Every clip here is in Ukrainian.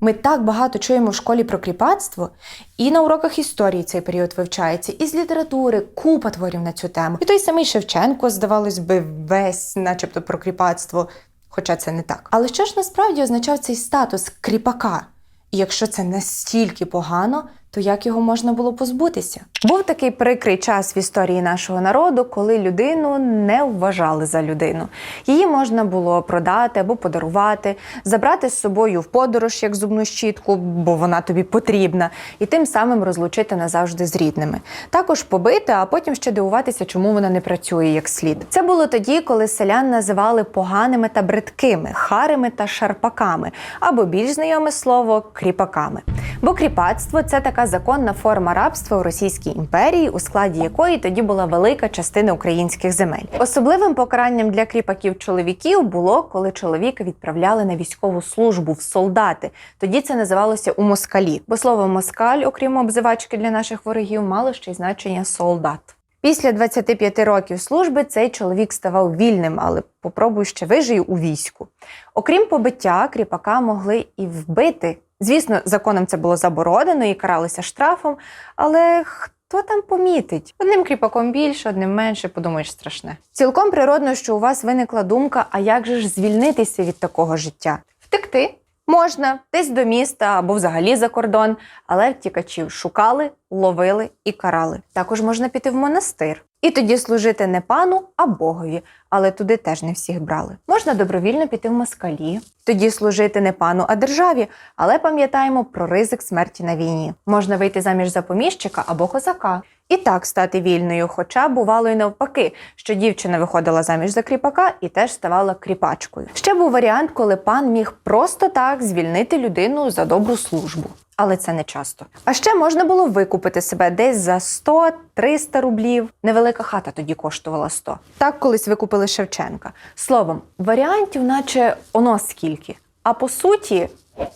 Ми так багато чуємо в школі про кріпацтво, і на уроках історії цей період вивчається, і з літератури купа творів на цю тему. І той самий Шевченко, здавалось би, весь, начебто, про кріпацтво, хоча це не так. Але що ж насправді означав цей статус кріпака? І якщо це настільки погано, то як його можна було позбутися? Був такий прикрий час в історії нашого народу, коли людину не вважали за людину. Її можна було продати або подарувати, забрати з собою в подорож як зубну щітку, бо вона тобі потрібна, і тим самим розлучити назавжди з рідними. Також побити, а потім ще дивуватися, чому вона не працює як слід. Це було тоді, коли селян називали поганими та бридкими, харими та шарпаками, або більш знайоме слово кріпаками. Бо кріпацтво це така законна форма рабства у Російській імперії, у складі якої тоді була велика частина українських земель. Особливим покаранням для кріпаків чоловіків було, коли чоловіка відправляли на військову службу в солдати. Тоді це називалося у москалі. Бо слово москаль, окрім обзивачки для наших ворогів, мало ще й значення солдат. Після 25 років служби цей чоловік ставав вільним, але попробуй ще вижий у війську. Окрім побиття, кріпака могли і вбити. Звісно, законом це було заборонено і каралося штрафом, але хто там помітить? Одним кріпаком більше, одним менше, подумаєш страшне. Цілком природно, що у вас виникла думка: а як же ж звільнитися від такого життя? Втекти можна десь до міста або взагалі за кордон, але втікачів шукали, ловили і карали. Також можна піти в монастир. І тоді служити не пану, а Богові, але туди теж не всіх брали. Можна добровільно піти в москалі, тоді служити не пану, а державі, але пам'ятаємо про ризик смерті на війні. Можна вийти заміж за поміщика або козака. І так стати вільною, хоча бувало й навпаки, що дівчина виходила заміж за кріпака і теж ставала кріпачкою. Ще був варіант, коли пан міг просто так звільнити людину за добру службу. Але це не часто. А ще можна було викупити себе десь за 100-300 рублів. Невелика хата тоді коштувала 100. Так колись викупили Шевченка. Словом, варіантів, наче оно скільки. А по суті,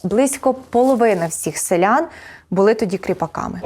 близько половина всіх селян були тоді кріпаками.